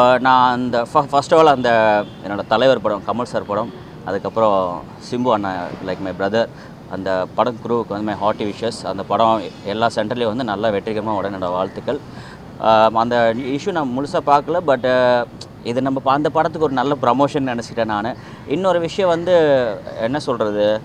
நான் அந்த first of all அந்த என்னோட தலைவர் படம் கமல் சார் படம் அதுக்கப்புறம் சிம்பு அண்ணன் லைக் மை பிரதர் அந்த படம் குரூவுக்கு வந்து மை ஹார்ட்டி விஷஸ் அந்த படம் எல்லா சென்டர்லேயும் வந்து நல்லா வெற்றிகரமாக உடனே வாழ்த்துக்கள். அந்த இஷ்யூ நான் முழுசாக பார்க்கல பட் இது நம்ம பா- அந்த படத்துக்கு ஒரு நல்ல ப்ரமோஷன் நினச்சிட்டேன் நான். இன்னொரு விஷயம் வந்து என்ன சொல்கிறது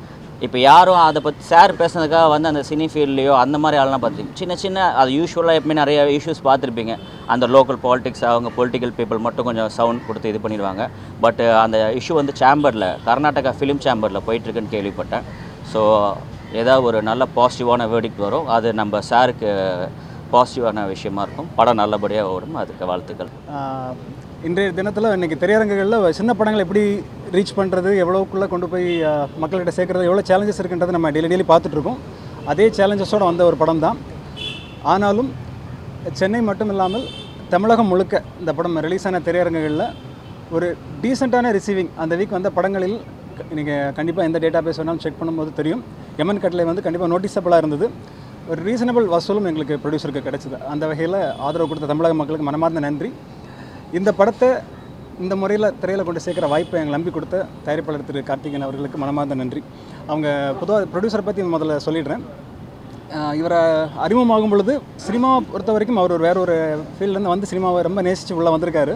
இப்போ யாரும் அதை பற்றி சார் பேசுனதுக்காக வந்து அந்த சினி ஃபீல்ட்லேயோ அந்த மாதிரி ஆள்லாம் பார்த்துருக்கீங்க சின்ன சின்ன அது யூஸ்வலாக எப்பவுமே நிறைய இஷ்யூஸ் பார்த்துருப்பீங்க. அந்த லோக்கல் பாலிடிக்ஸ் அவங்க பொலிட்டிக்கல் பீப்புள் மட்டும் கொஞ்சம் சவுண்ட் கொடுத்து இது பண்ணிடுவாங்க. பட் அந்த இஷ்யூ வந்து சேம்பரில் கர்நாடகா ஃபிலிம் சேம்பரில் போயிட்டுருக்குன்னு கேள்விப்பட்டேன். ஸோ ஏதாவது ஒரு நல்ல பாசிட்டிவான வேர்டிக்ட் வரும். அது நம்ம சாருக்கு பாசிட்டிவான விஷயமா இருக்கும். படம் நல்லபடியாக ஓடும். அதுக்கு வாழ்த்துக்கள். இன்றைய தினத்தில் இன்றைக்கி திரையரங்குகளில் சின்ன படங்கள் எப்படி ரீச் பண்ணுறது எவ்வளோக்குள்ளே கொண்டு போய் மக்கள்கிட்ட சேர்க்குறது எவ்வளோ சேலஞ்சஸ் இருக்குன்றதை நம்ம டெய்லி டெய்லி பார்த்துட்ருக்கோம் அதே சேலஞ்சஸோடு வந்த ஒரு படம் தான். ஆனாலும் சென்னை மட்டும் இல்லாமல் தமிழகம் முழுக்க இந்த படம் ரிலீஸ் ஆன திரையரங்குகளில் ஒரு டீசெண்டான ரிசீவிங் அந்த வீக் வந்த படங்களில் நீங்கள் கண்டிப்பாக எந்த டேட்டா பேஸ் வேணாலும் செக் பண்ணும்போது தெரியும். எமன் கட்லை வந்து கண்டிப்பாக நோட்டிசபிளாக இருந்தது. ஒரு ரீசனபிள் வசூலும் எங்களுக்கு ப்ரொடியூசருக்கு கிடச்சிது. அந்த வகையில் ஆதரவு கொடுத்த தமிழக மக்களுக்கு மனமார்ந்த நன்றி. இந்த படத்தை இந்த முறையில் திரையில் கொண்டு சேர்க்குற வாய்ப்பை எங்களை நம்பி கொடுத்த தயாரிப்பாளர் திரு கார்த்திகேயன் அவர்களுக்கு மனமார்ந்த நன்றி. அவங்க பொதுவாக ப்ரொடியூசரை பற்றி முதல்ல சொல்லிடுறேன். இவரை அறிமுகமாகும் பொழுது சினிமாவை பொறுத்த வரைக்கும் அவர் ஒரு வேற ஒரு ஃபீல்ட்லேருந்து வந்து சினிமாவை ரொம்ப நேசித்து உள்ளே வந்திருக்காரு.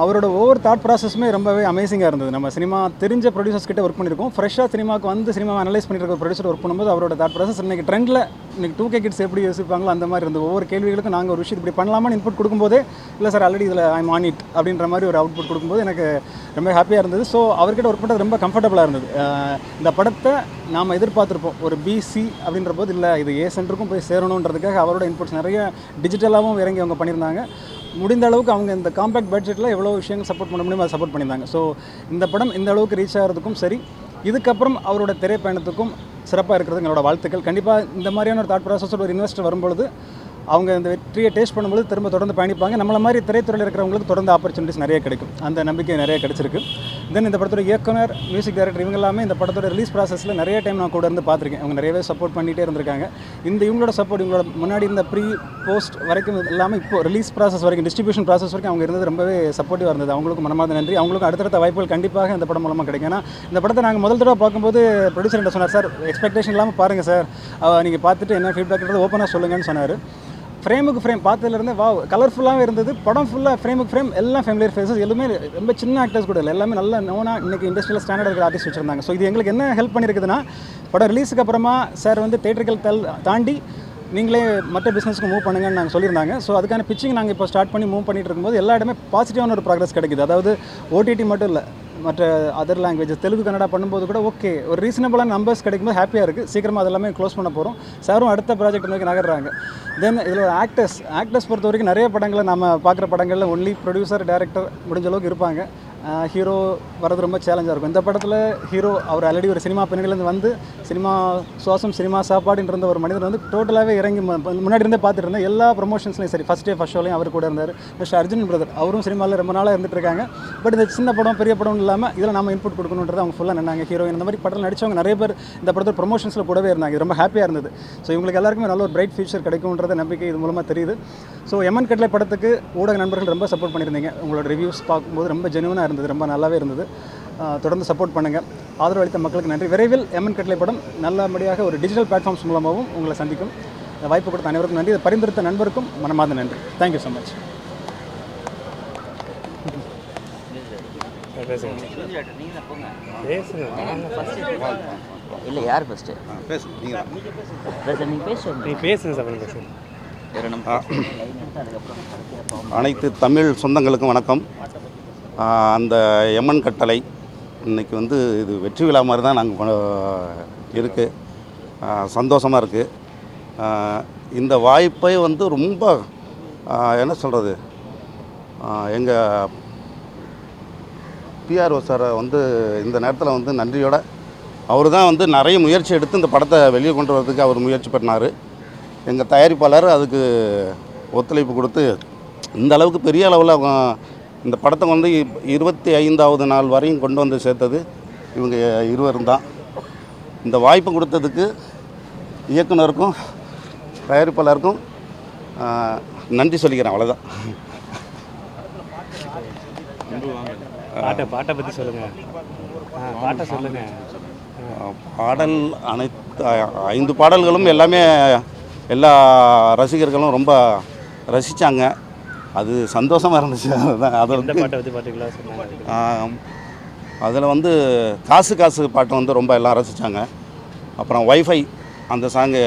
அவரோட ஒவ்வொரு தாட் ப்ராசஸுமே ரொம்பவே அமேசிங்காக இருந்தது. நம்ம சினிமா தெரிஞ்ச ப்ரொடியூசர்ஸ் கிட்ட ஒர்க் பண்ணியிருக்கோம். ஃப்ரெஷ்ஷாக சினிமாவுக்கு வந்து சினிமா அனலைஸ் பண்ணிருக்க ப்ரொடியூசர் ஒர்க் பண்ணும்போது அவரோட தாட் ப்ராசஸ் இன்றைக்கி ட்ரெண்டில் இன்றைக்கி டூ கே கிட்ஸ் எப்படி யோசிப்பாங்களோ அந்த மாதிரி இருந்தது. ஒவ்வொரு கேள்விகளுக்கும் நாங்கள் ஒரு விஷயம் இப்படி பண்ணலாமான்னு இன்புட் கொடுக்கும்போதே இல்லை சார் ஆல்ரெடி இதில் ஐம் ஆன் இட் அப்படின்ற மாதிரி ஒரு அவுட்புட் கொடுக்கும்போது எனக்கு ரொம்ப ஹாப்பியாக இருந்தது. ஸோ அவர்கிட்ட ஒர்க் பண்ணுறது ரொம்ப கம்ஃபர்டபுளாக இருந்தது. இந்த படத்தை நாம் எதிர்பார்த்துருப்போம். ஒரு பிசி அப்படின்ற போது இல்லை இது ஏ சென்டருக்கும் போய் சேரணுன்றதுக்காக அவரோட இன்புட்ஸ் நிறைய டிஜிட்டலாகவும் இறங்கி அவங்க பண்ணியிருந்தாங்க. முடிந்த அளவுக்கு அவங்க இந்த காம்பேக்ட் பட்ஜெட்டில் எவ்வளோ விஷயங்கள் சப்போர்ட் பண்ண முடியுமோ அதை சப்போர்ட் பண்ணியிருந்தாங்க. ஸோ இந்த படம் இந்த அளவுக்கு ரீச் ஆகிறதுக்கும் சரி இதுக்கப்புறம் அவரோட திரைப்பயணத்துக்கும் சிறப்பாக இருக்கிறது எங்களோட வாழ்த்துக்கள். கண்டிப்பாக இந்த மாதிரியான ஒரு தாட் ப்ராசஸோட ஒரு இன்வெஸ்டர் வரும்பொழுது அவங்க இந்த வெற்றியை டேஸ்ட் பண்ணும்போது திரும்ப தொடர்ந்து பயணிப்பாங்க. நம்மள மாதிரி திரைத்துறையில் இருக்கிறவங்களுக்கு தொடர்ந்து ஆப்பர்ச்சுனிட்டிஸ் நிறைய கிடைக்கும். அந்த நம்பிக்கை நிறைய கிடைச்சிருக்கு. தென் இந்த படத்தோட இயக்குனர் மியூசிக் டைரக்டர் இவங்க எல்லாமே இந்த படத்தோட ரிலீஸ் ப்ராசஸில் நிறைய டைம் நான் கூட இருந்து பார்த்துருக்கேன். அவங்க நிறையவே சப்போர்ட் பண்ணிகிட்டே இருந்திருக்காங்க. இந்த இவங்களோட சப்போர்ட் இவங்களோட முன்னாடி இந்த ப்ரீ போஸ்ட் வரைக்கும் இல்லாமல் இப்போ ரிலீஸ் ப்ராசஸ் வரைக்கும் டிஸ்ட்ரிபியூஷன் ப்ராசஸ் வரைக்கும் அவங்க இருந்தது ரொம்பவே சப்போர்ட்டிவாக இருந்தது. அவங்களுக்கு மனமாத நன்றி. அவங்களுக்கும் அடுத்தடுத்த வாய்ப்புகள் கண்டிப்பாக இந்த படம் மூலமாக கிடைக்கும். ஏன்னா இந்த படத்தை நாங்கள் முதல் தடவை பார்க்கும்போது ப்ரொடியூசர் என்ன சொன்னார் சார் எக்ஸ்பெக்டேஷன் இல்லாமல் பாருங்கள் சார். நீங்கள் பார்த்துட்டு என்ன ஃபீட்பேக் ஓப்பனாக சொல்லுங்கன்னு சொன்னார். ஃப்ரேமுக்கு ஃப்ரேம் பார்த்ததுலேருந்து வா கலர்ஃபுல்லாகவே இருந்தது. படம் ஃபுல்லாக ஃப்ரேமுக்கு ஃப்ரேம் எல்லாம் ஃபேமிலியர் ஃபேஸஸ் எல்லாமே ரொம்ப சின்ன ஆக்டர்ஸ் கூட இல்லை. எல்லாமே நல்ல நோனா இன்னைக்கு இண்டஸ்ட்ரியில் ஸ்டாண்டர்ட் இருக்கிற ஆர்டிஸ்ட் வச்சுருந்தாங்க. ஸோ இது எங்களுக்கு என்ன ஹெல்ப் பண்ணியிருக்குதுன்னா படம் ரிலீஸுக்கு அப்புறமா சார் வந்து தேட்டர்கள் தல் தாண்டி நீங்களே மற்ற பிஸ்னஸ்க்கு மூவ் பண்ணுங்கன்னு நாங்கள் சொல்லியிருந்தாங்க. ஸோ அதுக்கான பிச்சிங் நாங்கள் இப்போ ஸ்டார்ட் பண்ணி மூவ் பண்ணிட்டு இருக்கும்போது எல்லா இடமே பாசிட்டிவான ஒரு ப்ராக்ரஸ் கிடைக்குது. அதாவது ஓடிடி மட்டும் இல்லை மற்ற அதர் லாங்குவேஜஸ் தெலுங்கு கன்னடா பண்ணும்போது கூட ஓகே ஒரு ரீசனபிளான நம்பர்ஸ் கிடைக்கும்போது ஹாப்பியாக இருக்குது சீக்கிரமாக அதெல்லாமே க்ளோஸ் பண்ண போகிறோம் சாரும் அடுத்த ப்ராஜெக்ட் நோக்கி நகர்றாங்க. தென் இதில் ஒரு ஆக்டர்ஸ் ஆக்டர்ஸ் பொறுத்த வரைக்கும் நிறைய படங்களை நம்ம பார்க்குற படங்களில் ஒன்லி ப்ரொடியூசர் டேரக்டர் முடிஞ்ச அளவுக்கு இருப்பாங்க. ஹீரோ வர்றது ரொம்ப சேலஞ்சாக இருக்கும். இந்த படத்தில் ஹீரோ அவர் ஆல்ரெடி ஒரு சினிமா பின்னணியிலேருந்து வந்து சினிமா சுவாசம் சினிமா சாப்பாடுன்ற ஒரு மனிதர் வந்து டோட்டலாகவே இறங்கி முன்னாடி இருந்தே பார்த்துட்டு இருந்தேன் எல்லா ப்ரொமோஷன்ஸ்லையும் சரி ஃபஸ்ட் டே ஃபஸ்ட் ஷோலையும் அவர் கூட இருந்தார். மிஸ்டர் அர்ஜுன் பிரதர் அவரும் சினிமாவில் ரொம்ப நாளாக இருந்துட்டு இருக்காங்க. பட் இந்த சின்ன படம் பெரிய படம் இல்லாமல் இதில் நம்ம இன்புட் கொடுக்கணுன்றது அவங்க ஃபுல்லாக நின்னாங்க. ஹீரோயின் இந்த மாதிரி படத்தில் நடிச்சவங்க நிறைய பேர் இந்த படத்தில் ப்ரொமோஷன்ஸில் கூடவே இருந்தாங்க. ரொம்ப ஹாப்பியாக இருந்தது. ஸோ இவங்களுக்கு எல்லாருக்குமே நல்ல ஒரு பிரைட் ஃபியூச்சர் கிடைக்கும்ன்றத நம்பிக்கை இது மூலமாக தெரியுது. ஸோ எமன் கட்லை படத்துக்கு ஊடக நண்பர்கள் ரொம்ப சப்போர்ட் பண்ணியிருந்தீங்க. உங்களோட ரிவ்யூஸ் பார்க்கும்போது ரொம்ப ஜெனுவனாக இருந்தது ரொம்ப நல்லாவே இருந்தது. தொடர்ந்து சப்போர்ட் பண்ணுங்கள் ஆதரவு அளித்த மக்களுக்கு நன்றி. விரைவில் எமன் கட்லை படம் நல்லபடியாக ஒரு டிஜிட்டல் பிளாட்ஃபார்ம்ஸ் மூலமாகவும் உங்களை சந்திக்கும். இந்த வாய்ப்பு கொடுத்த அனைவருக்கும் நன்றி. இதை பரிந்துரைத்த நண்பருக்கும் மனமார்ந்த நன்றி. தேங்க்யூ ஸோ மச் இல்லை யார் ஃபஸ்ட்டு. அனைத்து தமிழ் சொந்தங்களுக்கும் வணக்கம். அந்த எமன் கட்டளை. இன்றைக்கி வந்து இது வெற்றி விழா மாதிரி தான் நாங்கள் இருக்குது சந்தோஷமாக இருக்குது இந்த வாய்ப்பை வந்து ரொம்ப என்ன சொல்கிறது எங்கள் பிஆர்ஓ சாரை வந்து இந்த நேரத்தில் வந்து நன்றியோட அவர் தான் வந்து நிறைய முயற்சி எடுத்து இந்த படத்தை வெளியே கொண்டு வரதுக்கு அவர் முயற்சி பண்ணார். எங்கள் தயாரிப்பாளர் அதுக்கு ஒத்துழைப்பு கொடுத்து இந்த அளவுக்கு பெரிய அளவில் இந்த படத்தை வந்து இப்- இருபத்தி ஐந்தாவது நாள் வரையும் கொண்டு வந்து சேர்த்தது இவங்க இருவரும் தான். இந்த வாய்ப்பு கொடுத்ததுக்கு இயக்குனருக்கும் தயாரிப்பாளருக்கும் நன்றி சொல்லிக்கிறேன் அவ்வளோதான் பாட்டை பாட்டை பற்றி சொல்லுங்கள் பாட்டை சொல்லுங்கள் பாடல் அனைத்து ஐந்து பாடல்களும் எல்லாமே எல்லா ரசிகர்களும் ரொம்ப ரசித்தாங்க அது சந்தோஷமாக இருந்துச்சு. அதுதான் அதை வந்து பாட்டை பற்றி பர்டிகுலராக சொன்னாங்க அதில் வந்து காசு காசு பாட்டு வந்து ரொம்ப எல்லாம் ரசித்தாங்க அப்புறம் வைஃபை அந்த சாங்கு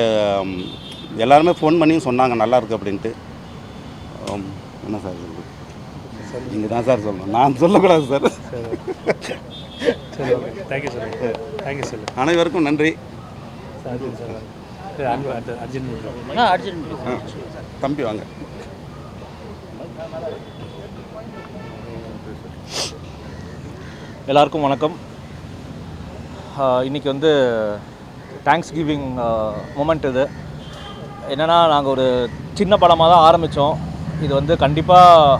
எல்லாருமே ஃபோன் பண்ணி சொன்னாங்க நல்லா இருக்கு அப்படின்ட்டு. என்ன சார் சொல்றது நீங்கள் தான் சார் சொல்லணும். நான் சொல்லக்கூடாது சார் சரி ஓகே தேங்க்யூ சொல்லுங்கள் தேங்க்யூ சொல்லு அனைவருக்கும் நன்றி. சார். தம்பி வாங்க. எல்லாருக்கும் வணக்கம். இன்றைக்கி இன்னைக்கு வந்து தேங்க்ஸ் கிவிங் மூமெண்ட் இது. என்னென்னா நாங்கள் ஒரு சின்ன படமாக தான் ஆரம்பித்தோம் இது வந்து கண்டிப்பாக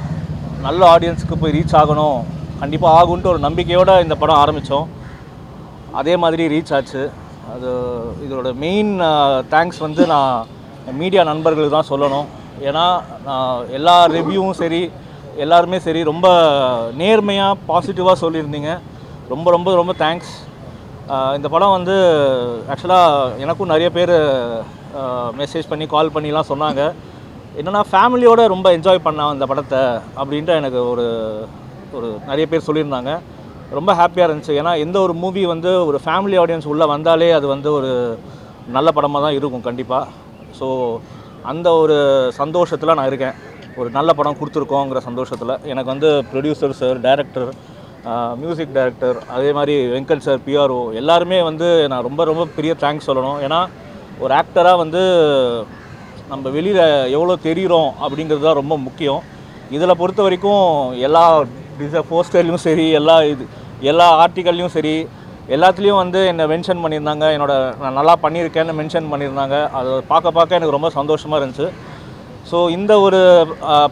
நல்ல ஆடியன்ஸுக்கு போய் ரீச் ஆகணும். கண்டிப்பாக ஆகுன்ட்டு ஒரு நம்பிக்கையோடு இந்த படம் ஆரம்பித்தோம் அதே மாதிரி ரீச் ஆச்சு. அது இதோட மெயின் தேங்க்ஸ் வந்து நான் மீடியா நண்பர்களுக்கு தான் சொல்லணும். ஏன்னா நான் எல்லா ரிவ்யூவும் சரி எல்லாருமே சரி ரொம்ப நேர்மையாக பாசிட்டிவாக சொல்லியிருந்தீங்க. ரொம்ப ரொம்ப ரொம்ப தேங்க்ஸ் இந்த படம் வந்து ஆக்சுவலாக எனக்கும் நிறைய பேர் மெசேஜ் பண்ணி கால் பண்ணிலாம் சொன்னாங்க. என்னென்னா ஃபேமிலியோடு ரொம்ப என்ஜாய் பண்ணான் இந்த படத்தை அப்படின்ட்டு எனக்கு ஒரு ஒரு நிறைய பேர் சொல்லியிருந்தாங்க. ரொம்ப ஹாப்பியாக இருந்துச்சு. ஏன்னா எந்த ஒரு மூவி வந்து ஒரு ஃபேமிலி ஆடியன்ஸ் உள்ளே வந்தாலே அது வந்து ஒரு நல்ல படமாக தான் இருக்கும் கண்டிப்பாக ஸோ அந்த ஒரு சந்தோஷத்தில் நான் இருக்கேன். ஒரு நல்ல படம் கொடுத்துருக்கோங்கிற சந்தோஷத்தில். எனக்கு வந்து producer sir director music director அதே மாதிரி வெங்கட் சார் பிஆர்ஓ எல்லாருமே வந்து நான் ரொம்ப ரொம்ப பெரிய தேங்க்ஸ் சொல்லணும். ஏன்னா ஒரு ஆக்டராக வந்து நம்ம வெளியில் எவ்வளோ தெரிகிறோம் அப்படிங்கிறது தான் ரொம்ப முக்கியம். இதில் பொறுத்த வரைக்கும் எல்லா டிச போஸ்டர்லேயும் சரி எல்லா இது எல்லா ஆர்டிக்கல்லையும் சரி எல்லாத்துலேயும் வந்து என்னை மென்ஷன் பண்ணியிருந்தாங்க. என்னோட நான் நல்லா பண்ணியிருக்கேன்னு மென்ஷன் பண்ணியிருந்தாங்க. அதை பார்க்க பார்க்க எனக்கு ரொம்ப சந்தோஷமாக இருந்துச்சு. ஸோ இந்த ஒரு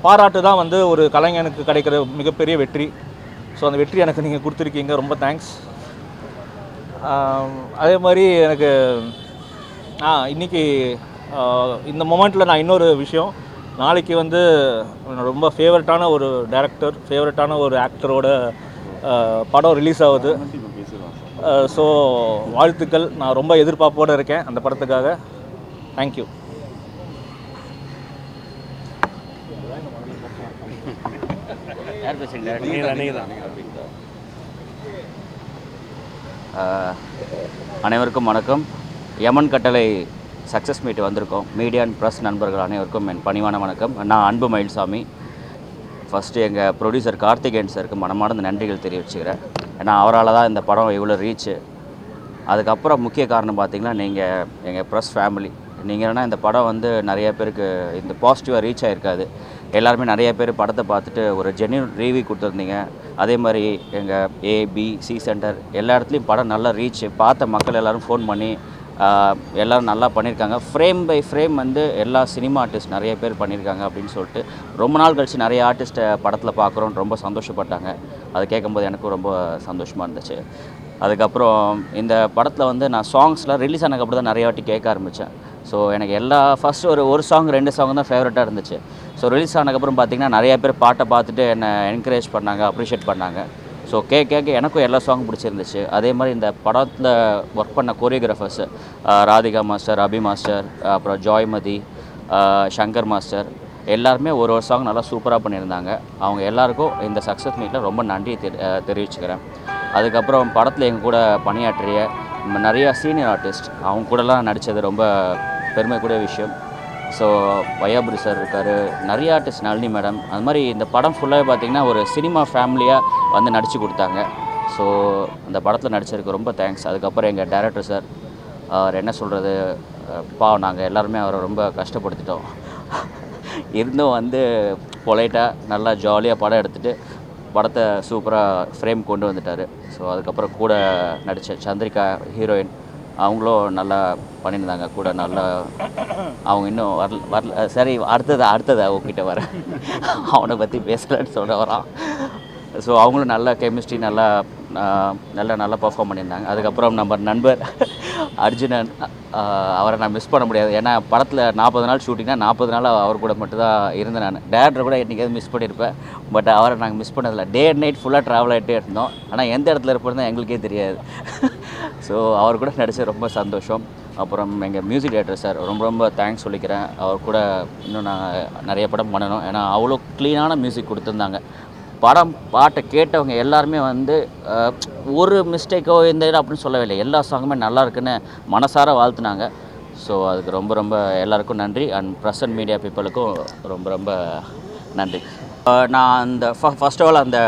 பாராட்டு தான் வந்து ஒரு கலைஞனுக்கு கிடைக்கிற மிகப்பெரிய வெற்றி. ஸோ அந்த வெற்றி எனக்கு நீங்கள் கொடுத்துருக்கீங்க. ரொம்ப தேங்க்ஸ் அதே மாதிரி எனக்கு ஆ இன்றைக்கி இந்த மொமெண்ட்டில் நான் இன்னொரு விஷயம். நாளைக்கு வந்து ரொம்ப ஃபேவரட்டான ஒரு டேரக்டர் ஃபேவரட்டான ஒரு ஆக்டரோட படம் ரிலீஸ் ஆகுது. ஸோ வாழ்த்துக்கள். நான் ரொம்ப எதிர்பார்ப்போடு இருக்கேன் அந்த படத்துக்காக. தேங்க்யூ யார் அனைவருக்கும் வணக்கம். யமன் கட்டளை சக்ஸஸ் மீட் வந்திருக்கோம். மீடியா அண்ட் ப்ரெஸ் நண்பர்கள் அனைவருக்கும் என் பணிவான வணக்கம். நான் அன்பு மயில்சாமி. ஃபஸ்ட்டு எங்கள் ப்ரொடியூசர் கார்த்திகேயன் சாருக்கு மனமார்ந்த நன்றிகள் தெரிவிச்சுக்கிறேன். ஏன்னா அவரால் தான் இந்த படம் இவ்வளோ ரீச்சு. அதுக்கப்புறம் முக்கிய காரணம் பார்த்தீங்கன்னா நீங்கள் எங்கள் ப்ரெஸ் ஃபேமிலி நீங்கள் என்னன்னா இந்த படம் வந்து நிறைய பேருக்கு இந்த பாசிட்டிவாக ரீச் ஆகிருக்காது எல்லாருமே நிறைய பேர் படத்தை பார்த்துட்டு ஒரு ஜென்யூன் ரிவ்யூ கொடுத்துருந்தீங்க. அதே மாதிரி எங்கள் ஏபிசி சி சென்டர் எல்லா இடத்துலையும் படம் நல்லா ரீச் பார்த்த மக்கள் எல்லோரும் ஃபோன் பண்ணி எல்லோரும் நல்லா பண்ணியிருக்காங்க. ஃப்ரேம் பை ஃப்ரேம் வந்து எல்லா சினிமா ஆர்டிஸ்ட் நிறைய பேர் பண்ணியிருக்காங்க அப்படின்னு சொல்லிட்டு ரொம்ப நாள் கழிச்சு நிறைய ஆர்டிஸ்ட்டை படத்தில் பார்க்குறோம் ரொம்ப சந்தோஷப்பட்டாங்க. அதை கேட்கும்போது எனக்கும் ரொம்ப சந்தோஷமாக இருந்துச்சு. அதுக்கப்புறம் இந்த படத்தில் வந்து நான் சாங்ஸ்லாம் ரிலீஸ் ஆனதுக்கப்புறம் தான் நிறைய வாட்டி கேட்க ஆரம்பித்தேன் ஸோ எனக்கு எல்லா ஃபஸ்ட்டு ஒரு ஒரு சாங் ரெண்டு சாங் தான் ஃபேவரட்டாக இருந்துச்சு. ஸோ ரிலீஸ் ஆனதுக்கப்புறம் பார்த்திங்கன்னா நிறைய பேர் பாட்டை பார்த்துட்டு என்னை என்கரேஜ் பண்ணாங்க அப்ரிஷியேட் பண்ணாங்க. ஸோ கேட்க கேட்க எனக்கும் எல்லா சாங் பிடிச்சிருந்துச்சு. அதே மாதிரி இந்த படத்தில் ஒர்க் பண்ண choreographers Radhika master Abi master அப்புறம் ஜாய்மதி சங்கர் மாஸ்டர் எல்லாருமே ஒரு ஒரு சாங் நல்லா சூப்பராக பண்ணியிருந்தாங்க. அவங்க எல்லாருக்கும் இந்த சக்ஸஸ் மீட்டில் ரொம்ப நன்றி தெரி தெரிவிச்சுக்கிறேன். அதுக்கப்புறம் படத்தில் எங்கள் கூட பணியாற்றிய நிறையா சீனியர் ஆர்டிஸ்ட் அவங்க கூடலாம் நடித்தது ரொம்ப பெருமைக்குரிய விஷயம். ஸோ வையாபுரி சார் இருக்கார். நிறைய ஆர்டிஸ்ட் நளினி மேடம் அது மாதிரி இந்த படம் ஃபுல்லாகவே பார்த்தீங்கன்னா ஒரு சினிமா ஃபேமிலியாக வந்து நடித்து கொடுத்தாங்க. ஸோ அந்த படத்தில் நடிச்சதுக்கு ரொம்ப தேங்க்ஸ் அதுக்கப்புறம் எங்கள் டேரக்டர் சார் அவர் என்ன சொல்கிறது பா நாங்கள் எல்லாருமே அவரை ரொம்ப கஷ்டப்படுத்திட்டோம். இருந்தும் வந்து பொலைட்டாக நல்லா ஜாலியாக படம் எடுத்துகிட்டு படத்தை சூப்பராக ஃப்ரேம் கொண்டு வந்துட்டார். ஸோ அதுக்கப்புறம் கூட நடித்த சந்திரிகா ஹீரோயின் அவங்களும் நல்லா பண்ணியிருந்தாங்க. கூட நல்லா அவங்க இன்னும் வரல வரல. சரி அடுத்தது அடுத்தது அவங்ககிட்ட வரேன். அவனை பற்றி பேசலன்னு சொல்ல வரான். ஸோ அவங்களும் நல்லா கெமிஸ்ட்ரி நல்லா நல்லா நல்லா பர்ஃபார்ம் பண்ணியிருந்தாங்க. அதுக்கப்புறம் நம்ம நண்பர் அர்ஜுனன் அவரை நான் மிஸ் பண்ண முடியாது. ஏன்னா படத்தில் நாற்பது நாள் ஷூட்டிங்னா நாற்பது நாள் அவர் கூட மட்டும்தான் இருந்தேன் நான். டேரக்டர் கூட என்றைக்காவது மிஸ் பண்ணியிருப்பேன் பட் அவரை நாங்கள் மிஸ் பண்ணதில்லை. டே அண்ட் நைட் ஃபுல்லாக ட்ராவல் ஆகிட்டே இருந்தோம். ஆனால் எந்த இடத்துல இருப்போம் எங்களுக்கே தெரியாது. ஸோ அவர் கூட நடிச்சது ரொம்ப சந்தோஷம். அப்புறம் எங்கள் மியூசிக் டேரக்டர் சார் ரொம்ப ரொம்ப தேங்க்ஸ் சொல்லிக்கிறேன். அவர் கூட இன்னும் நாங்கள் நிறைய படம் பண்ணணும். ஏன்னா அவ்வளோ க்ளீனான மியூசிக் கொடுத்துருந்தாங்க. படம் பாட்டை கேட்டவங்க எல்லாருமே வந்து ஒரு மிஸ்டேக்கோ இந்த இது அப்படின்னு சொல்லவே இல்லை எல்லா சாங்குமே நல்லா இருக்குன்னு மனசார வாழ்த்துனாங்க. ஸோ அதுக்கு ரொம்ப ரொம்ப எல்லாருக்கும் நன்றி. அண்ட் ப்ரெசன்ட் மீடியா பீப்புளுக்கும் ரொம்ப ரொம்ப நன்றி. நான் அந்த ஃபஸ்ட் ஆஃப் ஆல் அந்த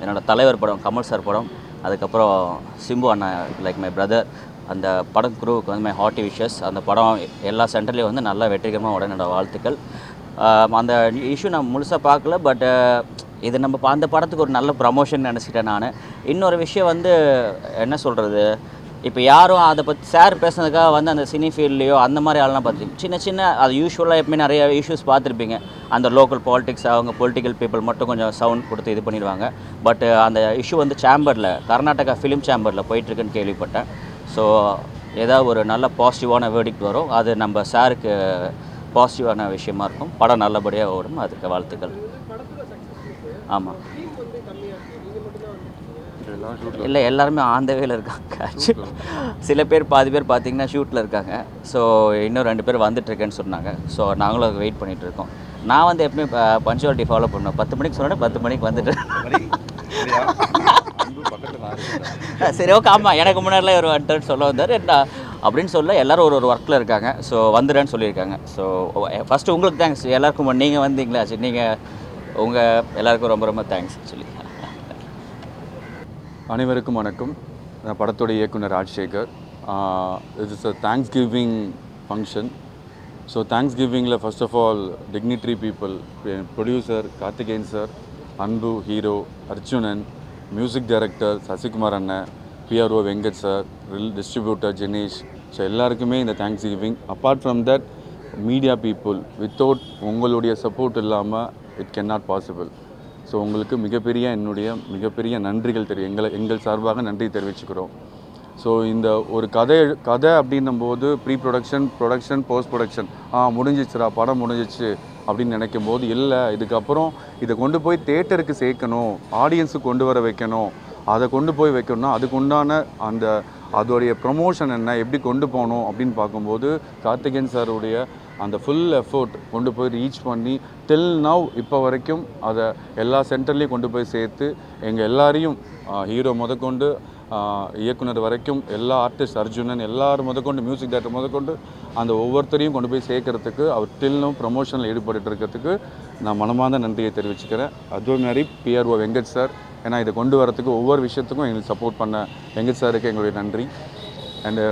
என்னோடய தலைவர் படம் கமல் சார் படம் அதுக்கப்புறம் சிம்பு அண்ணன் லைக் மை பிரதர் அந்த படம் குரூவுக்கு வந்து மை ஹார்ட்டி விஷஸ் அந்த படம் எல்லா சென்டர்லேயும் வந்து நல்லா வெற்றிகரமாக உடனே வாழ்த்துக்கள். அந்த இஷ்யூ நான் முழுசாக பார்க்கல பட் இது நம்ம பா- அந்த படத்துக்கு ஒரு நல்ல ப்ரமோஷன் நினச்சிட்டேன் நான். இன்னொரு விஷயம் வந்து என்ன சொல்கிறது இப்போ யாரும் அதை பற்றி சார் பேசுனதுக்காக வந்து அந்த சினி ஃபீல்ட்லேயோ அந்த மாதிரி ஆள்லாம் பார்த்து சின்ன சின்ன அது யூஸ்வலாக எப்பவுமே நிறைய இஷ்யூஸ் பார்த்துருப்பீங்க. அந்த லோக்கல் பாலிடிக்ஸ் அவங்க பொலிட்டிக்கல் பீப்புள் மட்டும் கொஞ்சம் சவுண்ட் கொடுத்து இது பண்ணிடுவாங்க. பட் அந்த இஷ்யூ வந்து சேம்பரில் கர்நாடகா ஃபிலிம் சேம்பரில் போயிட்டுருக்குன்னு கேள்விப்பட்டேன். ஸோ ஏதாவது ஒரு நல்ல பாசிட்டிவான வேர்டிக்ட் வரும் அது நம்ம சாருக்கு பாசிட்டிவான விஷயமா இருக்கும். படம் நல்லபடியாக ஓடும். அதுக்கு வாழ்த்துக்கள். ஆமாம் இல்லை எல்லாருமே ஆன் த வேல இருக்காங்க. சில பேர் பாதி பேர் பார்த்தீங்கன்னா ஷூட்டில் இருக்காங்க. ஸோ இன்னும் ரெண்டு பேர் வந்துட்டுருக்கேன்னு சொன்னாங்க. ஸோ நாங்களும் அதுக்கு வெயிட் பண்ணிட்டு இருக்கோம் நான் வந்து எப்பவுமே பஞ்சுவாலிட்டி ஃபாலோ பண்ணுவேன். பத்து மணிக்கு சொன்னேன் பத்து மணிக்கு வந்துட்டு சரி ஓகே ஆமாம் எனக்கு முன்னாடிலாம் ஒரு வந்துட்டு சொல்ல வந்தார். நான் அப்படின்னு சொல்ல எல்லாரும் ஒரு ஒரு ஒர்க்கில் இருக்காங்க. ஸோ வந்துடுறேன்னு சொல்லியிருக்காங்க. ஸோ ஃபஸ்ட்டு உங்களுக்கு தேங்க்ஸ் எல்லாருக்கும் நீங்கள் வந்தீங்களா? சரி நீங்கள் உங்கள் எல்லாருக்கும் ரொம்ப ரொம்ப தேங்க்ஸ் சொல்லி. அனைவருக்கும் வணக்கம். நான் படத்துடைய இயக்குனர் Rajasekar. It is a thanks giving function so thanks கிவிங்கில் first of all dignitary people producer Karthikeyan sir Anbu hero Arjunan music director Sasikumar அண்ணன் பிஆர்ஓ வெங்கட் சார் ரில் டிஸ்ட்ரிபியூட்டர் ஜெனீஷ் ஸோ எல்லாருக்குமே இந்த thanks giving apart from that media people without உங்களுடைய support இல்லாமல் it can not possible so உங்களுக்கு மிகப்பெரிய என்னுடைய மிகப்பெரிய நன்றிகள் தெரியும். எங்களை எங்கள் சார்பாக நன்றி தெரிவிச்சுக்கிறோம். ஸோ இந்த ஒரு கதை கதை அப்படின்னும் போது pre production production post production ஆ முடிஞ்சிச்சுடா படம் முடிஞ்சிச்சு அப்படின்னு நினைக்கும் போது இல்லை இதுக்கப்புறம் இதை கொண்டு போய் தேட்டருக்கு சேர்க்கணும் ஆடியன்ஸுக்கு கொண்டு வர வைக்கணும். அதை கொண்டு போய் வைக்கணும்னா அதுக்கு உண்டான அந்த அதோடைய ப்ரொமோஷன் என்ன எப்படி கொண்டு போகணும் அப்படின்னு பார்க்கும்போது கார்த்திகேயன் சாருடைய அந்த ஃபுல் எஃபோர்ட் கொண்டு போய் ரீச் பண்ணி டில் நவ் இப்போ வரைக்கும் அதை எல்லா சென்டர்லேயும் கொண்டு போய் சேர்த்து எங்கள் எல்லாரையும் ஹீரோ முதற்கொண்டு இயக்குனர் வரைக்கும் எல்லா ஆர்டிஸ்ட் அர்ஜுனன் எல்லாரும் முதற்கொண்டு மியூசிக் டேரக்டர் முதற்கொண்டு அந்த ஒவ்வொருத்தரையும் கொண்டு போய் சேர்க்கறதுக்கு அவர் டில்னும் ப்ரொமோஷனில் ஈடுபட்டு இருக்கிறதுக்கு நான் மனமார்ந்த நன்றியை தெரிவிச்சுக்கிறேன். அதுவும் மாதிரி பிஆர்ஓ வெங்கட் சார் ஏன்னா இதை கொண்டு வரத்துக்கு ஒவ்வொரு விஷயத்துக்கும் எங்களுக்கு சப்போர்ட் பண்ண வெங்கட் சாருக்கு எங்களுடைய நன்றி. அண்டு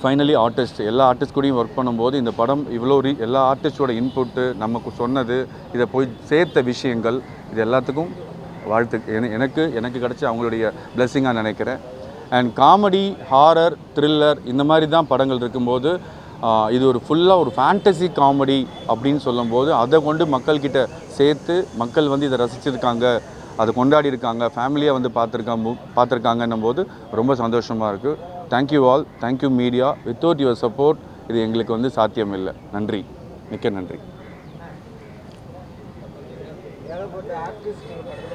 ஃபைனலி ஆர்டிஸ்ட் எல்லா ஆர்டிஸ்ட் கூடயும் ஒர்க் பண்ணும்போது இந்த படம் இவ்வளோ ரீ எல்லா ஆர்டிஸ்டோட இன்புட்டு நமக்கு சொன்னது இதை போய் சேர்த்த விஷயங்கள் இது எல்லாத்துக்கும் வாழ்த்து எனக்கு எனக்கு கிடச்சி அவங்களுடைய பிளெஸ்ஸிங்காக நினைக்கிறேன். அண்ட் காமெடி ஹாரர் த்ரில்லர் இந்த மாதிரி தான் படங்கள் இருக்கும்போது இது ஒரு ஃபுல்லாக ஒரு ஃபேண்டசி காமெடி அப்படின்னு சொல்லும்போது அதை கொண்டு மக்கள்கிட்ட சேர்த்து மக்கள் வந்து இதை ரசிச்சிருக்காங்க அதை கொண்டாடி இருக்காங்க ஃபேமிலியாக வந்து பார்த்துருக்காங்க பார்த்துருக்காங்கன்னும் போது ரொம்ப சந்தோஷமாக இருக்குது thank you all thank you media without your support இது எங்களுக்கு வந்து சாத்தியம் இல்லை நன்றி. மிக்க நன்றி.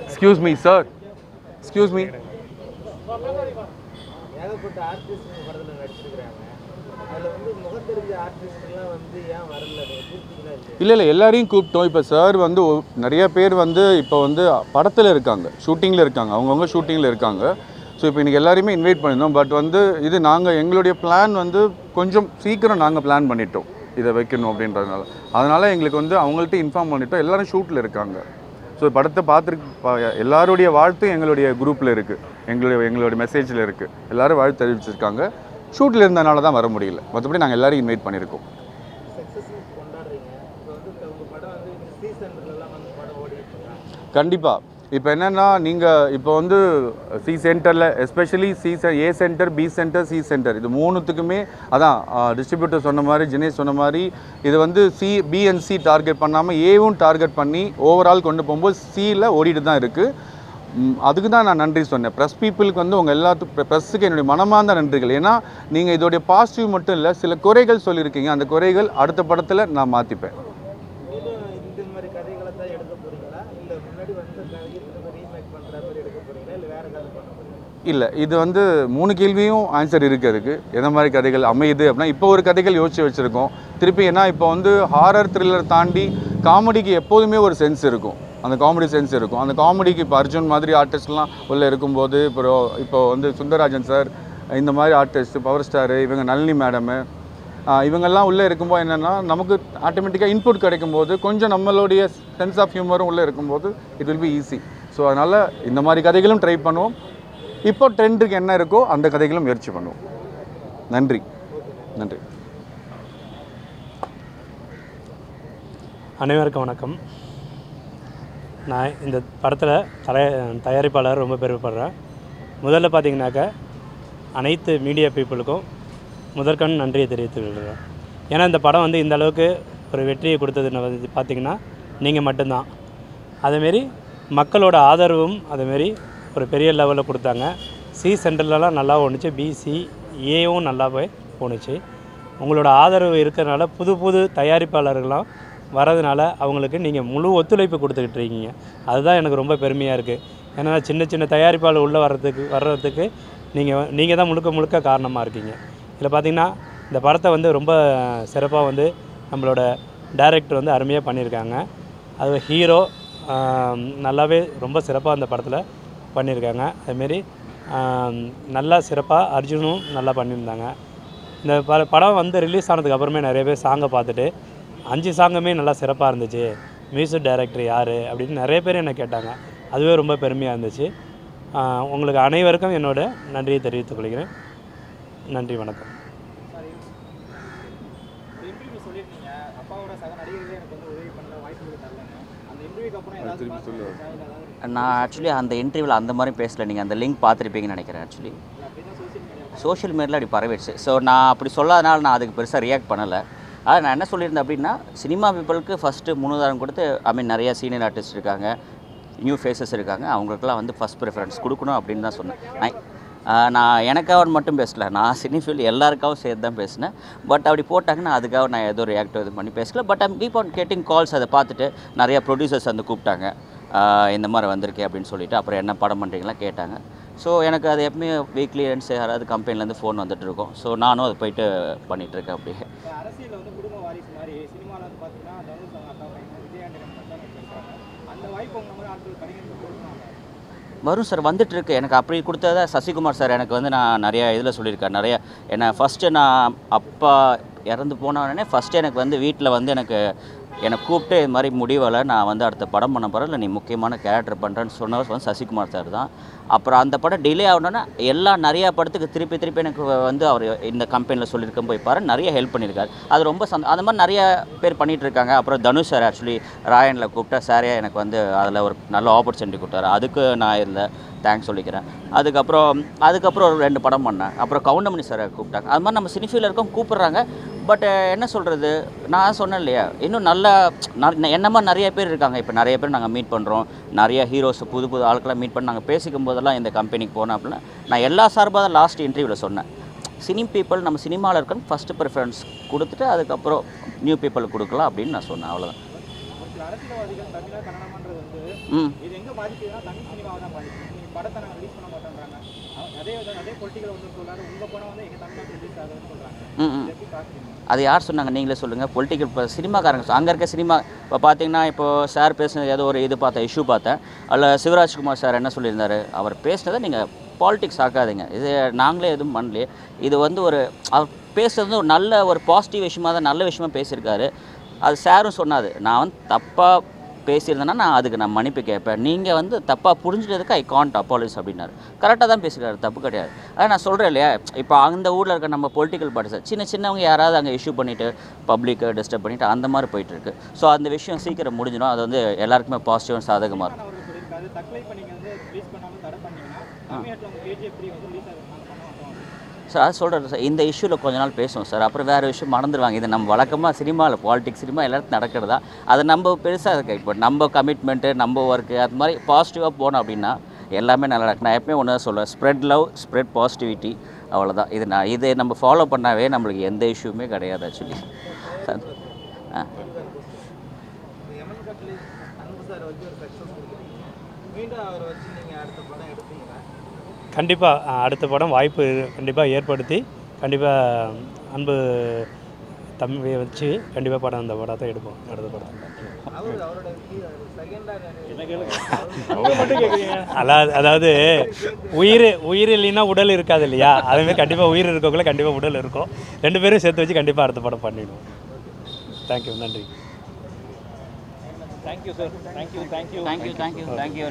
Excuse me sir excuse me ஏகப்பட்ட ஆர்டிஸ்ட் படத்தில் நடிச்சிருக்கிறாங்க. இல்லை இல்லை எல்லாரையும் கூப்பிட்டோம். இப்போ சார் வந்து நிறைய பேர் வந்து இப்போ வந்து படத்தில் இருக்காங்க. ஷூட்டிங்கில் இருக்காங்க. அவங்கவுங்க ஷூட்டிங்கில் இருக்காங்க. ஸோ இப்போ இன்றைக்கி எல்லாரையுமே இன்வைட் பண்ணியிருந்தோம். பட் வந்து இது நாங்கள் எங்களுடைய பிளான் வந்து கொஞ்சம் சீக்கிரம் நாங்கள் பிளான் பண்ணிட்டோம். இதை வைக்கணும் அப்படின்றதுனால. அதனால் எங்களுக்கு வந்து அவங்கள்ட்ட இன்ஃபார்ம் பண்ணிட்டோம். எல்லாரும் ஷூட்டில் இருக்காங்க. ஸோ படத்தை பார்த்துருக்கு எல்லாருடைய வாழ்த்தும் எங்களுடைய குரூப்பில் இருக்குது எங்களுடைய எங்களுடைய மெசேஜில் இருக்குது எல்லோரும் வாழ்த்து தெரிவிச்சிருக்காங்க. ஷூட்டில் இருந்தனால தான் வர முடியல. மற்றபடி நாங்கள் எல்லோரும் இன்வைட் பண்ணியிருக்கோம். கண்டிப்பாக இப்போ என்னென்னா நீங்கள் இப்போ வந்து சி சென்டரில் especially C A center B center C center இது மூணுத்துக்குமே அதான் டிஸ்ட்ரிபியூட்டர் சொன்ன மாதிரி ஜினேஷ் சொன்ன மாதிரி இது வந்து சி பிஎன்சி டார்கெட் பண்ணாமல் ஏவும் டார்கெட் பண்ணி ஓவரால் கொண்டு போகும்போது சியில் ஓடிட்டு தான் இருக்குது அதுக்கு தான் நான் நன்றி சொன்னேன். ப்ரெஸ் பீப்புளுக்கு வந்து உங்கள் எல்லாத்துக்கும் ப்ரெஸ்ஸுக்கு என்னுடைய மனமார்ந்த நன்றிகள். ஏன்னா நீங்கள் இதோடைய பாசிட்டிவ் மட்டும் இல்லை சில குறைகள் சொல்லியிருக்கீங்க. அந்த குறைகள் அடுத்த படத்தில் நான் மாற்றிப்பேன் இல்லை இது வந்து மூணு கேள்வியும் ஆன்சர் இருக்குது அதுக்கு. எந்த மாதிரி கதைகள் அமையுது அப்படின்னா இப்போ ஒரு கதைகள் யோசித்து வச்சுருக்கோம். திருப்பி ஏன்னா இப்போ வந்து ஹாரர் த்ரில்லர் தாண்டி காமெடிக்கு எப்போதுமே ஒரு சென்ஸ் இருக்கும். அந்த காமெடி சென்ஸ் இருக்கும். அந்த காமெடிக்கு இப்போ அர்ஜுன் மாதிரி ஆர்டிஸ்ட்லாம் உள்ளே இருக்கும்போது இப்போ இப்போ வந்து சுந்தரராஜன் சார் இந்த மாதிரி ஆர்டிஸ்ட் பவர் ஸ்டாரு இவங்க நளினி மேடமு இவங்கெல்லாம் உள்ளே இருக்கும்போது என்னென்னா நமக்கு ஆட்டோமேட்டிக்காக இன்புட் கிடைக்கும்போது கொஞ்சம் நம்மளுடைய சென்ஸ் ஆஃப் ஹியூமரும் உள்ளே இருக்கும்போது it will be easy so அதனால் இந்த மாதிரி கதைகளும் ட்ரை பண்ணுவோம். இப்போ ட்ரெண்டுக்கு என்ன இருக்கோ அந்த கதைகளும் முயற்சி பண்ணுவோம். நன்றி. நன்றி. அனைவருக்கும் வணக்கம். நான் இந்த படத்தில் தலை தயாரிப்பாளர் ரொம்ப பெருமைப்படுறேன். முதல்ல பார்த்தீங்கன்னாக்கா அனைத்து மீடியா பீப்புளுக்கும் முதற்கண் நன்றியை தெரிவித்து விடுறேன் ஏன்னா இந்த படம் வந்து இந்த அளவுக்கு ஒரு வெற்றியை கொடுத்ததுன்னு வந்து பார்த்திங்கன்னா நீங்கள் மட்டும்தான். அதேமாரி மக்களோட ஆதரவும் அதேமாரி ஒரு பெரிய லெவலில் கொடுத்தாங்க. சி சென்டர்லலாம் நல்லா ஓணுச்சு பிசி ஏவும் நல்லா போய் போணுச்சு உங்களோட ஆதரவு இருக்கிறனால புது புது தயாரிப்பாளர்கள்லாம் வரதுனால அவங்களுக்கு நீங்கள் முழு ஒத்துழைப்பு கொடுத்துக்கிட்டு இருக்கீங்க. அதுதான் எனக்கு ரொம்ப பெருமையாக இருக்குது ஏன்னா சின்ன சின்ன தயாரிப்பாளர் உள்ளே வர்றதுக்கு வர்றதுக்கு நீங்கள் நீங்கள் தான் முழுக்க முழுக்க காரணமாக இருக்கீங்க. இதில் பார்த்தீங்கன்னா இந்த படத்தை வந்து ரொம்ப சிறப்பாக வந்து நம்மளோட டைரக்டர் வந்து அருமையாக பண்ணியிருக்காங்க. அது ஹீரோ நல்லாவே ரொம்ப சிறப்பாக அந்த படத்தில் பண்ணியிருக்காங்க. அதுமாரி நல்லா சிறப்பாக அர்ஜுனும் நல்லா பண்ணியிருந்தாங்க. இந்த ப படம் வந்து ரிலீஸ் ஆனதுக்கு அப்புறமே நிறைய பேர் சாங்கை பார்த்துட்டு அஞ்சு சாங்குமே நல்லா சிறப்பாக இருந்துச்சு. மியூசிக் டைரக்டர் யார்? அப்படின்னு நிறைய பேர் என்னை கேட்டாங்க. அதுவே ரொம்ப பெருமையாக இருந்துச்சு. உங்களுக்கு அனைவருக்கும் என்னோட நன்றியை தெரிவித்துக் கொள்கிறேன். நன்றி வணக்கம். நான் ஆக்சுவலி அந்த இன்டர்வியூவில் அந்த மாதிரி பேசல. நீங்கள் அந்த லிங்க் பார்த்துருப்பீங்கன்னு நினைக்கிறேன் ஆக்சுவலி சோஷியல் மீடியாவில் அப்படி பரவிடுச்சு. ஸோ நான் அப்படி சொல்லாதனால நான் அதுக்கு பெருசாக ரியாக்ட் பண்ணலை. அதாவது நான் என்ன சொல்லியிருந்தேன் அப்படின்னா சினிமா பீப்புளுக்கு ஃபஸ்ட்டு முன்னுதாரணம் கொடுத்து ஐ மீன் நிறையா சீனியர் ஆர்டிஸ்ட் இருக்காங்க நியூ ஃபேஸஸ் இருக்காங்க அவங்களுக்குலாம் வந்து ஃபஸ்ட் ப்ரிஃபரன்ஸ் கொடுக்கணும் அப்படின்னு தான் சொன்னேன். நான் நான் எனக்காக மட்டும் பேசல நான் சினி ஃபீல்டு எல்லாருக்காகவும் சேர்த்து தான் பேசினேன். பட் அப்படி போட்டாங்கன்னா அதுக்காக நான் ஏதோ ரியாக்ட் இது பண்ணி பேசல. But I'm keep on getting calls அதை பார்த்துட்டு நிறையா ப்ரொடியூசர்ஸ் வந்து கூப்பிட்டாங்க. இந்த மாதிரி வந்திருக்கே அப்படின்னு சொல்லிட்டு அப்புறம் என்ன படம் பண்ணுறீங்களா கேட்டாங்க. ஸோ எனக்கு அது எப்பவுமே வீக்லி ஒன்ஸ் யாராவது கம்பெனிலேருந்து ஃபோன் வந்துட்டு இருக்கும் ஸோ நானும் அதை போயிட்டு பண்ணிகிட்ருக்கேன் அப்படியே. வரும் சார் வந்துட்டு இருக்கு எனக்கு அப்படி கொடுத்தத சசிகுமார் சார் எனக்கு வந்து நான் நிறைய இதில் சொல்லியிருக்கேன் நிறைய என்ன ஃபஸ்ட்டு நான் அப்பா இறந்து போன உடனே ஃபஸ்ட்டு எனக்கு வந்து வீட்டில் வந்து எனக்கு என்னை கூப்பிட்டு இது மாதிரி முடிவில் நான் வந்து அடுத்த படம் பண்ண போகிறேன் இல்லை நீ முக்கியமான கேரக்டர் பண்ணுறேன்னு சொன்னவர் வந்து சசிகுமார் சார் தான். அப்புறம் அந்த படம் டிலே ஆகணுன்னா எல்லா நிறையா படத்துக்கு திருப்பி திருப்பி எனக்கு வந்து அவர் இந்த கம்பெனியில் சொல்லியிருக்க போய் பாரு நிறைய ஹெல்ப் பண்ணியிருக்காரு. அது ரொம்ப சந்த அந்த மாதிரி நிறைய பேர் பண்ணிகிட்டு இருக்காங்க. அப்புறம் தனுஷ் சார் ஆக்சுவலி ராயனில் கூப்பிட்டா சாரே எனக்கு வந்து அதில் ஒரு நல்ல ஆப்பர்ச்சுனிட்டி கொடுத்தாரு. அதுக்கு நான் இல்லை. தேங்க்ஸ் சொல்லிக்கிறேன். அதுக்கப்புறம் அதுக்கப்புறம் ஒரு ரெண்டு படம் பண்ணேன். அப்புறம் கவுண்டமணி சாரை கூப்பிட்டாங்க. அது மாதிரி நம்ம சினிஃபீல்டில் இருக்கோம் கூப்பிட்றாங்க. பட் என்ன சொல்கிறது நான் சொன்னேன் இல்லையா? இன்னும் நல்லா ந- என்ன மாதிரி நிறைய பேர் இருக்காங்க. இப்போ நிறைய பேர் நாங்கள் மீட் பண்ணுறோம் நிறைய ஹீரோஸ் புது புது ஆட்களாம் மீட் பண்ணி நாங்கள் பேசிக்கும் போதெல்லாம் இந்த கம்பெனிக்கு போனோம் அப்படின்னா நான் எல்லா சார்பாக தான் லாஸ்ட் இன்டர்வியூவில் சொன்னேன். சினி பீப்புள் நம்ம சினிமாவில் இருக்கணும் ஃபஸ்ட்டு ப்ரிஃபரன்ஸ் கொடுத்துட்டு அதுக்கப்புறம் நியூ பீப்புள் கொடுக்கலாம் அப்படின்னு நான் சொன்னேன். அவ்வளோதான் அரசியல்வாதிகள் தமிழா கன்னடமான்றது வந்து இது எங்கே பாதிக்குதுன்னா தமிழ் சினிமாவை தான் பாதிக்குது. நீங்கள் படத்தை நாங்கள் ரிலீஸ் பண்ண மாட்டேன்றாங்க. அதே அதே பொலிட்டிக்கல் வந்து சொல்றாரு. உங்கள் படம் வந்து எங்கள் தமிழ்நாட்டில் ரிலீஸ் ஆகுதுன்னு பார்க்குறீங்க அது யார் சொன்னாங்க? நீங்களே சொல்லுங்கள் பொலிட்டிக்கல் இப்போ சினிமாக்காரங்க அங்கே இருக்க சினிமா இப்போ பார்த்தீங்கன்னா இப்போ சார் பேசினது ஏதோ ஒரு இது பார்த்தேன் இஷ்யூ பார்த்தேன். அதில் சிவராஜ்குமார் சார் என்ன சொல்லியிருந்தாரு? அவர் பேசினதை நீங்கள் பாலிடிக்ஸ் ஆக்காதீங்க. இது நாங்களே எதுவும் பண்ணலையே. இது வந்து ஒரு அவர் பேசுறது வந்து ஒரு நல்ல ஒரு பாசிட்டிவ் விஷயமா தான் நல்ல விஷயமா பேசியிருக்காரு. அது சாரும் சொன்னாது நான் வந்து தப்பாக பேசியிருந்தேன்னா நான் அதுக்கு நான் மன்னிப்பு கேட்பேன். நீங்கள் வந்து தப்பாக புரிஞ்சுட்டதுக்கு ஐ காண்ட் அப்பாலிஸ் அப்படின்னாரு. கரெக்டாக தான் பேசியிருக்காரு தப்பு கிடையாது. அதான் நான் சொல்கிறேன் இல்லையா இப்போ அந்த ஊரில் இருக்க நம்ம பொலிட்டிக்கல் பார்ட்டிஸ் சின்ன சின்னவங்க யாராவது அங்கே இஷ்யூ பண்ணிவிட்டு பப்ளிக்கை டிஸ்டர்ப் பண்ணிவிட்டு அந்த மாதிரி போயிட்டு இருக்கு ஸோ அந்த விஷயம் சீக்கிரம் முடிஞ்சிடும். அது வந்து எல்லாருக்குமே பாசிட்டிவ் சாதகமாக இருக்கும். சார் அது சொல்கிறேன் சார் இந்த இஷ்யூவில் கொஞ்ச நாள் பேசுவோம் சார் அப்புறம் வேறு விஷயம் மறந்துடுவாங்க. இது நம்ம வழக்கமாக சினிமாவில் பாலிடிக்ஸ் சினிமா எல்லாத்தையும் நடக்கிறதா? அதை நம்ம பெருசாக இருக்கு இப்போ நம்ம கமிட்மெண்ட்டு நம்ம ஒர்க்கு அது மாதிரி பாசிட்டிவாக போனோம் அப்படின்னா எல்லாமே நல்லா நடக்கும். நான் எப்பயும் ஒன்று தான் சொல்லுவேன். ஸ்ப்ரெட் லவ் ஸ்ப்ரெட் பாசிட்டிவிட்டி அவ்வளோதான் இது நான் இதை நம்ம ஃபாலோ பண்ணாவே நம்மளுக்கு எந்த இஷ்யூமே கிடையாது ஆக்சுவலி ஆ. மீண்டும் அவரை வச்சு நீங்கள் அடுத்த படம் எடுப்பீங்க. கண்டிப்பாக அடுத்த படம் வாய்ப்பு கண்டிப்பாக ஏற்படுத்தி கண்டிப்பாக அன்பு தம்பியை வச்சு கண்டிப்பாக படம் அந்த படத்தை எடுப்போம் அடுத்த படம். அதாவது அதாவது உயிர் உயிர் இல்லைன்னா உடல் இருக்காது இல்லையா? அதுமாதிரி கண்டிப்பாக உயிர் இருக்கக்குள்ள கண்டிப்பாக உடல் இருக்கும். ரெண்டு பேரும் சேர்த்து வச்சு கண்டிப்பாக அடுத்த படம் பண்ணிடுவோம். தேங்க்யூ நன்றி. Thank you sir thank you thank you thank you thank you thank you